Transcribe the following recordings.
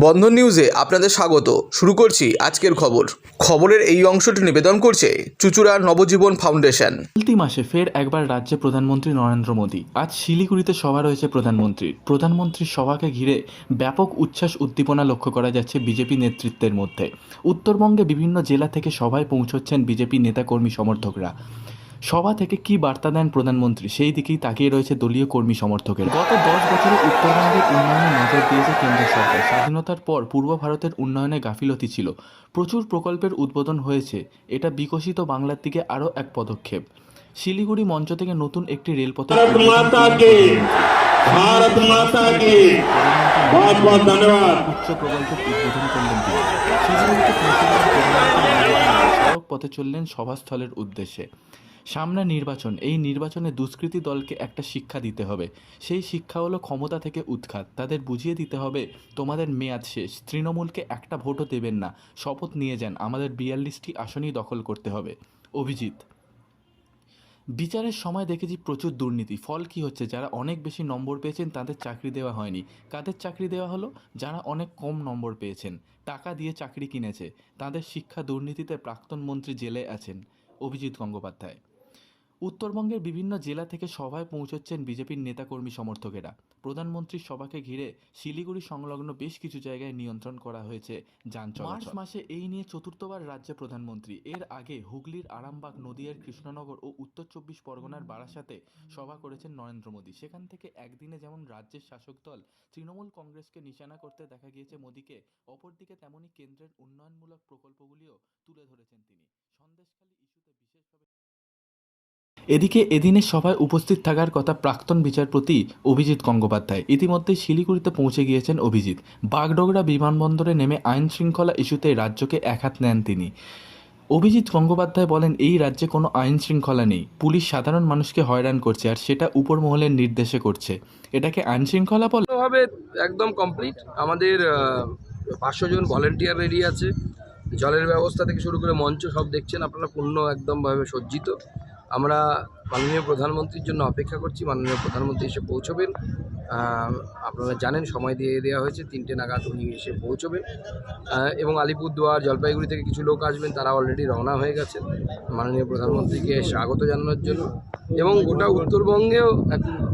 বন্ধন নিউজে আপনাদের স্বাগত। শুরু করছি আজকের খবর। খবরের এই অংশটি নিবেদন করছে চুচুড়ার নবজীবন ফাউন্ডেশন। চলতি মাসে ফের একবার রাজ্যে প্রধানমন্ত্রী নরেন্দ্র মোদী। আজ শিলিগুড়িতে সভা রয়েছে প্রধানমন্ত্রীর। প্রধানমন্ত্রীর সভাকে ঘিরে ব্যাপক উচ্ছ্বাস উদ্দীপনা লক্ষ্য করা যাচ্ছে বিজেপি নেতৃত্বের মধ্যে। উত্তরবঙ্গে বিভিন্ন জেলা থেকে সভায় পৌঁছচ্ছেন বিজেপি নেতাকর্মী সমর্থকরা। সভা থেকে কি বার্তা দেন প্রধানমন্ত্রী সেই দিকেই তাকিয়ে রয়েছে দলীয় কর্মী সমর্থকের গত দশ বছরে উত্তরবঙ্গের উন্নয়নে নজর দিয়েছে কেন্দ্র সরকার স্বাধীনতার পর পূর্ব ভারতের উন্নয়নে গাফিলতি ছিল প্রচুর প্রকল্পের উদ্বোধন হয়েছে এটা বিকশিত বাংলার দিকে আরও এক পদক্ষেপ শিলিগুড়ি মঞ্চ থেকে নতুন একটি রেলপথের भारत माता के भारत माता के बहुत बहुत धन्यवाद উচ্চ প্রকল্পের উদ্বোধন করলেন তিনি শিলিগুড়িতে পৌঁছে গেলেন প্রধানমন্ত্রী নরেন্দ্র মোদী। সড়ক পথে চললেন সভাস্থলের উদ্দেশ্যে সামনে নির্বাচন, এই নির্বাচনে দুষ্কৃতী দলকে একটা শিক্ষা দিতে হবে। সেই শিক্ষা হলো ক্ষমতা থেকে উৎখাত। তাদের বুঝিয়ে দিতে হবে, তোমাদের মেয়াদ শেষ। তৃণমূলকে একটা ভোটও দেবেন না। শপথ নিয়ে যান। আমাদের বিয়াল্লিশটি আসনই দখল করতে হবে। অভিজিৎ। বিচারের সময় দেখেছি প্রচুর দুর্নীতি। ফল কি হচ্ছে? যারা অনেক বেশি নম্বর পেয়েছেন, তাদের চাকরি দেওয়া হয়নি। কাদের চাকরি দেওয়া হলো? যারা অনেক কম নম্বর পেয়েছেন। টাকা দিয়ে চাকরি কিনেছে। তাদের শিক্ষা দুর্নীতিতে প্রাক্তন মন্ত্রী জেলে আছেন। অভিজিৎ গঙ্গোপাধ্যায়। উত্তরবঙ্গের বিভিন্ন জেলা থেকে সভায় পৌঁছচ্ছেন বিজেপির নেতাকর্মী সমর্থকেরা। প্রধানমন্ত্রীর সভাকে ঘিরে শিলিগুড়ি সংলগ্ন বেশ কিছু জায়গায় নিয়ন্ত্রণ করা হয়েছে যান মার্চ মাসে এই নিয়ে চতুর্থবার রাজ্যে প্রধানমন্ত্রী। এর আগে হুগলির আরামবাগ, নদিয়ার কৃষ্ণনগর ও উত্তর চব্বিশ পরগনার বারাসাতে সভা করেছেন নরেন্দ্র মোদী। সেখান থেকে একদিনে যেমন রাজ্যের শাসক দল তৃণমূল কংগ্রেসকে নিশানা করতে দেখা গিয়েছে মোদীকে, অপরদিকে তেমনই কেন্দ্রের উন্নয়নমূলক প্রকল্পগুলিও তুলে ধরেছেন তিনি। সন্দেশখালী বিশেষভাবে এদিকে এদিনের সভায় উপস্থিত থাকার কথা প্রাক্তন বিচারপতি অভিজিৎ গঙ্গোপাধ্যায়। ইতিমধ্যেই শিলিগুড়িতে পৌঁছে গিয়েছেন অভিজিৎ। বাগডোগরা বিমানবন্দরে নেমে আইন শৃঙ্খলা ইস্যুতে রাজ্যকে একহাত নেন তিনি। অভিজিৎ গঙ্গোপাধ্যায় বলেন, এই রাজ্যে কোনো আইন শৃঙ্খলা নেই। পুলিশ সাধারণ মানুষকে হয়রান করছে আর সেটা উপর মহলের নির্দেশে করছে। এটাকে আইন শৃঙ্খলা বলে একদম কমপ্লিট। আমাদের পাঁচশো জন ভলেন্টিয়ার রেডি আছে। জলের ব্যবস্থা থেকে শুরু করে মঞ্চ সব দেখছেন। আপনারা পূর্ণ একদমভাবে সজ্জিত। আমরা মাননীয় প্রধানমন্ত্রীর জন্য অপেক্ষা করছি। মাননীয় প্রধানমন্ত্রী এসে পৌঁছবেন। আপনারা জানেন সময় দিয়ে দেওয়া হয়েছে তিনটে নাগাদ উনি এসে পৌঁছবেন। এবং আলিপুরদুয়ার জলপাইগুড়ি থেকে কিছু লোক আসবেন তারা অলরেডি রওনা হয়ে গেছে মাননীয় প্রধানমন্ত্রীকে স্বাগত জানানোর জন্য। এবং গোটা উত্তরবঙ্গেও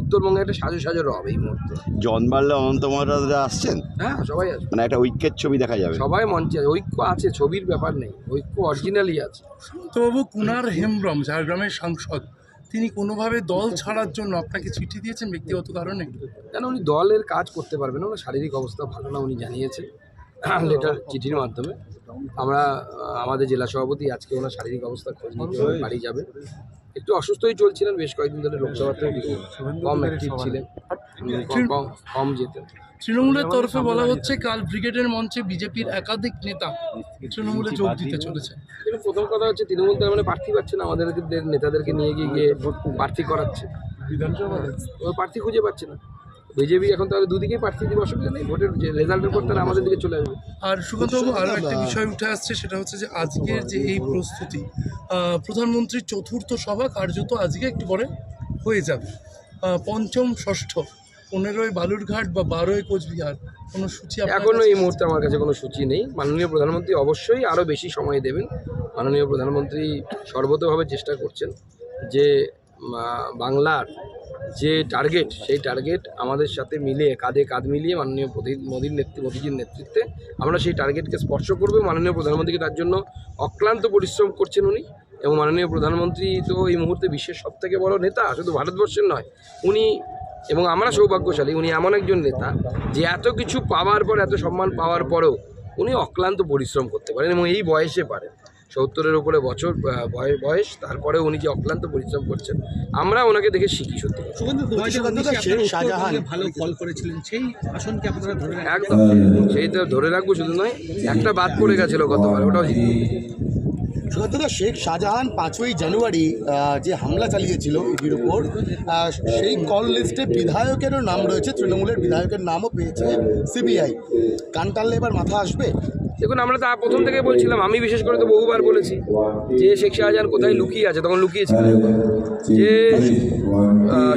উত্তরবঙ্গে একটা সাজো সাজো রব এই মুহূর্তে। জন বাড়লে অনন্ত মহারাজরা আসছেন? হ্যাঁ সবাই আছে মানে একটা ঐক্যের ছবি দেখা যাবে। সবাই মঞ্চে আছে। ঐক্য আছে ছবির ব্যাপার নেই। ঐক্য অরিজিনালি আছে। সুব্রতবাবু কুনার হেমব্রম ঝাড়গ্রামের সাংসদ। তিনি কোনোভাবে দল ছাড়ার জন্য আপনাকে চিঠি দিয়েছেন ব্যক্তিগত কারণে? কেন উনি দলের কাজ করতে পারবেন না শারীরিক অবস্থা ভালো না, উনি জানিয়েছেন লেটার, চিঠির মাধ্যমে। আমরা আমাদের জেলা সভাপতি আজকে ওনার শারীরিক অবস্থা খোঁজ নিতে বাড়ি যাবেন। একটু অসুস্থই চলছিলেন বেশ কয়েকদিন ধরে লোকসভাতে কম অ্যাক্টিভ ছিলেন। কম- যেতেন। তৃণমূলের তরফে বলা হচ্ছে কাল ব্রিগেডের মঞ্চে বিজেপির একাধিক নেতা তৃণমূলে যোগ দিতে চলেছে। প্রথম কথা হচ্ছে তৃণমূল তার মানে প্রার্থী পাচ্ছে না আমাদের নেতাদেরকে নিয়ে গিয়ে গিয়ে প্রার্থী করাচ্ছে। প্রার্থী খুঁজে পাচ্ছে না। বিজেপি এখন তাহলে দুদিকেই প্রার্থী দিবে অসুবিধা নেই। ভোটের যে রেজাল্টের পর তারা আমাদের দিকে চলে আসবে। আর সুব্রতবাবু আরও একটা বিষয় উঠে আসছে সেটা হচ্ছে যে আজকের যে এই প্রস্তুতি প্রধানমন্ত্রীর চতুর্থ সভা কার্যত আজকে একটু পরে হয়ে যাবে। পঞ্চম ষষ্ঠ পনেরোই বালুরঘাট বা বারোই কোচবিহার কোনো সূচি আপনার এখনও এই মুহূর্তে আমার কাছে কোনো সূচি নেই। মাননীয় প্রধানমন্ত্রী অবশ্যই আরও বেশি সময় দেবেন। মাননীয় প্রধানমন্ত্রী সর্বতভাবে চেষ্টা করছেন যে বাংলার যে টার্গেট সেই টার্গেট আমাদের সাথে মিলে কাঁধে কাঁধ মিলিয়ে মাননীয় মোদীর নেতৃত্বে মোদীজির নেতৃত্বে আমরা সেই টার্গেটকে স্পর্শ করব। মাননীয় প্রধানমন্ত্রীকে তার জন্য অক্লান্ত পরিশ্রম করছেন উনি এবং মাননীয় প্রধানমন্ত্রী তো এই মুহূর্তে বিশ্বের সব থেকে বড় নেতা, শুধু ভারতবর্ষের নয়, উনি এবং আমরা সৌভাগ্যশালী, উনি এমন একজন নেতা যে এত কিছু পাওয়ার পর, এত সম্মান পাওয়ার পরেও উনি অক্লান্ত পরিশ্রম করতে পারেন এবং এই বয়সে পারেন। সত্তরের উপরে বছর বয়স তারপরে উনি যে অক্লান্ত পরিশ্রম করছেন আমরা ওনাকে দেখে শিখি সত্যি ভালো ফল করেছিলেন। সেই আসনকে আপনারা ধরে একদম। সেই তো ধরে রাখব শুধু নয় একটা বাদ পড়ে গেছিল গতবার ওটাও সুগন্ধদা শেখ শাহজাহান পাঁচই জানুয়ারি যে হামলা চালিয়েছিল ইডির উপর সেই কল লিস্টে বিধায়কেরও নাম রয়েছে তৃণমূলের বিধায়কের নামও পেয়েছে সিবিআই। কান টানলে এবার মাথা আসবে? দেখুন আমরা তা প্রথম থেকে বলছিলাম আমি বিশেষ করে তো বহুবার বলেছি যে শেখ শাহজাহান কোথায় লুকিয়ে আছে তখন লুকিয়েছিল। যে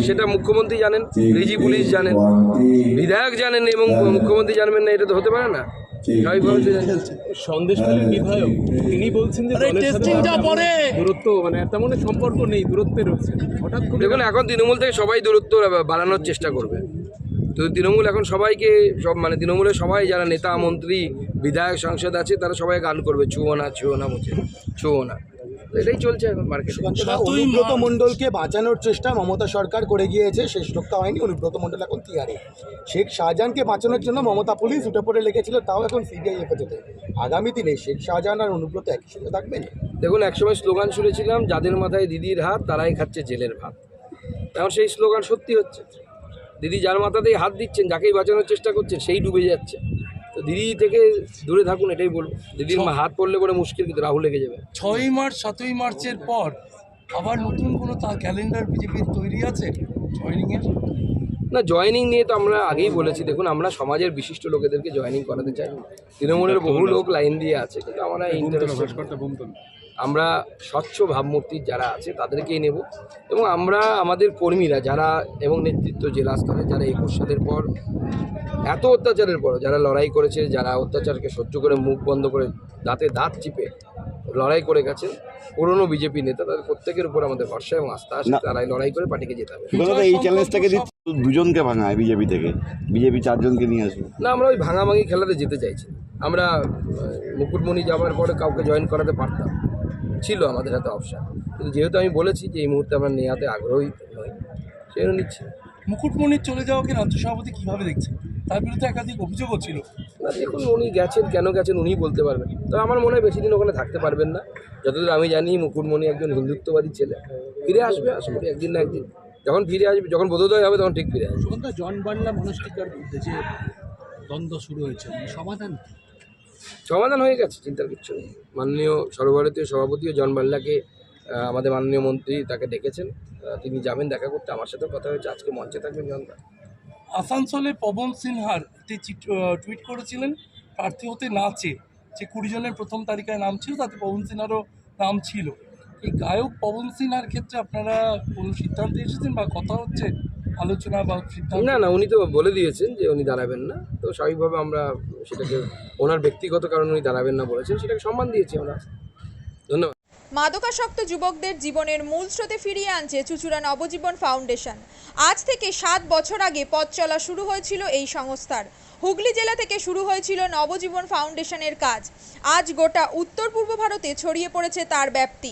সেটা মুখ্যমন্ত্রী জানেন ডিজি পুলিশ জানেন বিধায়ক জানেন এবং মুখ্যমন্ত্রী জানবেন না এটা তো হতে পারে না। বিধায়ক তিনি বলছেন যে দূরত্ব মানে তেমন সম্পর্ক নেই দূরত্বে রয়েছে। হঠাৎ করে দেখুন এখন তৃণমূল থেকে সবাই দূরত্ব বাড়ানোর চেষ্টা করবে। তো তৃণমূল এখন সবাইকে সব মানে তৃণমূলের সবাই যারা নেতা মন্ত্রী বিধায়ক সাংসদ আছে তারা সবাই গান করবে ছুঁয়ো না ছুঁয়ো না মুছে ছুঁয়ো না এটাই চলছে এখন মার্কেটে অনুব্রত মণ্ডলকে বাঁচানোর চেষ্টা মমতা সরকার করে গিয়েছে শেষ রক্ষা হয়নি অনুব্রত মণ্ডল এখন তিহারে শেখ শাহজাহানকে বাঁচানোর জন্য মমতা পুলিশ উঠে পড়ে লেগেছিল তাও এখন সিবিআই হেফাজতে আগামী দিনে শেখ শাহজাহান আর অনুব্রত একই সঙ্গে থাকবেন? দেখুন একসময় স্লোগান শুনেছিলাম যাদের মাথায় দিদির হাত তারাই খাচ্ছে জেলের ভাত। এখন সেই স্লোগান সত্যি হচ্ছে। দিদি যার মাথাতেই হাত দিচ্ছেন যাকেই বাঁচানোর চেষ্টা করছেন সেই ডুবে যাচ্ছে। তো দিদি থেকে দূরে থাকুন এটাই বলব। দিদির হাত পড়লে পরে মুশকিল কিন্তু রাহুল লেগে যাবে। ছয়ই মার্চ সাতই মার্চের পর আবার নতুন কোনো তা ক্যালেন্ডার বিজেপির তৈরি আছে? জয়নিংয়ের না জয়নিং নিয়ে তো আমরা আগেই বলেছি। দেখুন আমরা সমাজের বিশিষ্ট লোকেদেরকে জয়নিং করাতে চাই। তৃণমূলের বহু লোক লাইন দিয়ে আছে কিন্তু আমরা ইন্টারেস্ট আমরা স্বচ্ছ ভাবমূর্তির যারা আছে তাদেরকেই নেব। এবং আমরা আমাদের কর্মীরা যারা এবং নেতৃত্ব জেলা স্তরে যারা একুশ সালের পর এত অত্যাচারের পর যারা লড়াই করেছে যারা অত্যাচারকে সহ্য করে মুখ বন্ধ করে দাঁতে দাঁত চিপে লড়াই করে গেছে পুরনো বিজেপি নেতা তাদের প্রত্যেকের উপর আমাদের ভরসা এবং আস্থা আছে। তারাই লড়াই করে পার্টিকে যেতে হবে। এই চ্যালেঞ্জটাকে দিচ্ছে দুজনকে ভাঙায় বিজেপি থেকে। বিজেপি চারজনকে নিয়ে আসবে। না আমরা ওই ভাঙাভাঙি খেলাতে যেতে চাইছি। আমরা মুকুটমণি যাওয়ার পরে কাউকে জয়েন করাতে পারতাম। ছিল আমাদের হাতে অপশান কিন্তু যেহেতু আমি বলেছি যে এই মুহূর্তে আমরা নেওয়াতে আগ্রহী নই সেই জন্য নিচ্ছি মুকুটমণির চলে যাওয়াকে রাজ্য সভাপতি কীভাবে দেখছেন? তার বিরুদ্ধে একাধিক অভিযোগও ছিল। না দেখুন উনি গেছেন কেন গেছেন উনিই বলতে পারবেন তো আমার মনে হয় বেশি দিন ওখানে থাকতে পারবেন না। যতদূর আমি জানি মুকুটমণি একজন হিন্দুত্ববাদী ছেলে। ফিরে আসবে আশা করি একদিন না একদিন। যখন ফিরে আসবে যখন বোধোদয় হবে তখন ঠিক ফিরে আসবে। জন বাংলা মনস্টিকার বিরুদ্ধে যে দ্বন্দ্ব শুরু হয়েছে মানে সমাধান? সমাধান হয়ে গেছে, চিন্তার কিচ্ছু নেই। মাননীয় সর্বভারতীয় সভাপতি ও জন বাল্লাকে আমাদের মাননীয় মন্ত্রী তাকে ডেকেছেন। তিনি যাবেন দেখা করতে, আমার সাথে কথা হয়েছে, আজকে মঞ্চে থাকবেন জনতা আসানসোলে পবন সিনহার টুইট করেছিলেন, প্রার্থী হতে না চেয়ে। যে কুড়ি জনের প্রথম তালিকায় নাম ছিল, তাতে পবন সিনহারও নাম ছিল। এই গায়ক পবন সিনহার ক্ষেত্রে আপনারা কোনো সিদ্ধান্তে এসেছেন বা কথা হচ্ছে? আলোচনা বা সিদ্ধান্ত না না উনি তো বলে দিয়েছেন যে উনি দাঁড়াবেন না। তো স্বাভাবিকভাবে আমরা সেটাকে ওনার ব্যক্তিগত কারণে উনি দাঁড়াবেন না বলেছেন সেটাকে সম্মান দিয়েছি আমরা। ধন্যবাদ। মাদকাসক্ত যুবকদের জীবনের মূল স্রোতে ফিরিয়ে আনছে চুচুড়া নবজীবন ফাউন্ডেশন। আজ থেকে সাত বছর আগে পথ চলা শুরু হয়েছিল এই সংস্থার। হুগলি জেলা থেকে শুরু হয়েছিল নবজীবন ফাউন্ডেশনের কাজ। আজ গোটা উত্তর পূর্ব ভারতে ছড়িয়ে পড়েছে তার ব্যাপ্তি।